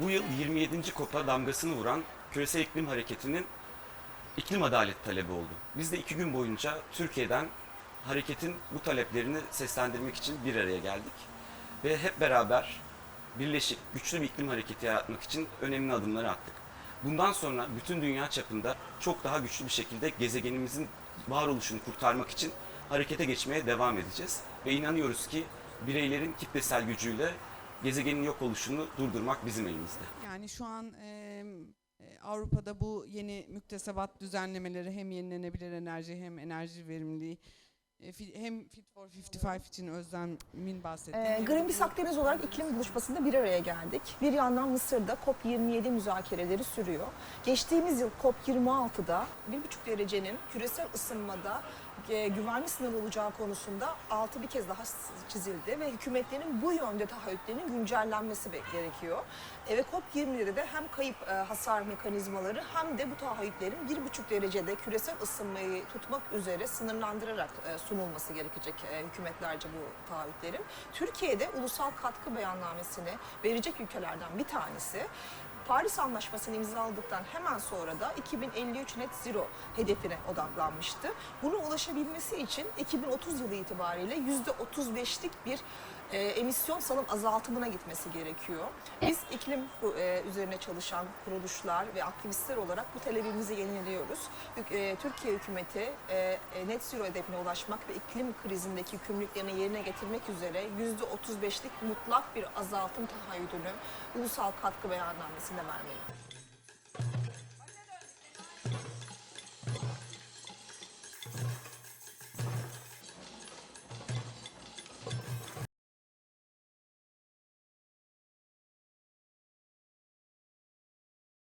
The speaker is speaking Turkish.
Bu yıl 27. kopa damgasını vuran küresel iklim hareketinin iklim adaleti talebi oldu. Biz de iki gün boyunca Türkiye'den hareketin bu taleplerini seslendirmek için bir araya geldik. Ve hep beraber birleşik, güçlü bir iklim hareketi yaratmak için önemli adımları attık. Bundan sonra bütün dünya çapında çok daha güçlü bir şekilde gezegenimizin varoluşunu kurtarmak için harekete geçmeye devam edeceğiz. Ve inanıyoruz ki bireylerin kitlesel gücüyle gezegenin yok oluşunu durdurmak bizim elimizde. Yani şu an e, Avrupa'da bu yeni müktesebat düzenlemeleri hem yenilenebilir enerji hem enerji verimliliği hem Fit for 55 için Özlem'in bahsettiği. Ee, Greenpeace Akdeniz olarak iklim buluşmasında bir araya geldik. Bir yandan Mısır'da COP27 müzakereleri sürüyor. Geçtiğimiz yıl COP26'da 1,5 derecenin küresel ısınmada e, güvenli sınır olacağı konusunda altı bir kez daha çizildi ve hükümetlerin bu yönde taahhütlerinin güncellenmesi gerekiyor. Ve COP27'de de hem kayıp e, hasar mekanizmaları hem de bu taahhütlerin 1,5 derecede küresel ısınmayı tutmak üzere sınırlandırarak e, sunulması gerekecek e, hükümetlerce bu taahhütlerin. Türkiye'de ulusal katkı beyannamesini verecek ülkelerden bir tanesi. Paris Anlaşması'nı imzaladıktan hemen sonra da 2053 net zero hedefine odaklanmıştı. Buna ulaşabilmesi için 2030 yılı itibariyle %35'lik bir e, emisyon salım azaltımına gitmesi gerekiyor. Biz iklim e, üzerine çalışan kuruluşlar ve aktivistler olarak bu talebimizi yeniliyoruz. E, Türkiye hükümeti e, e, net zero hedefine ulaşmak ve iklim krizindeki yükümlülüklerini yerine getirmek üzere %35'lik mutlak bir azaltım taahhüdünü ulusal katkı beyannamesinde vermeli.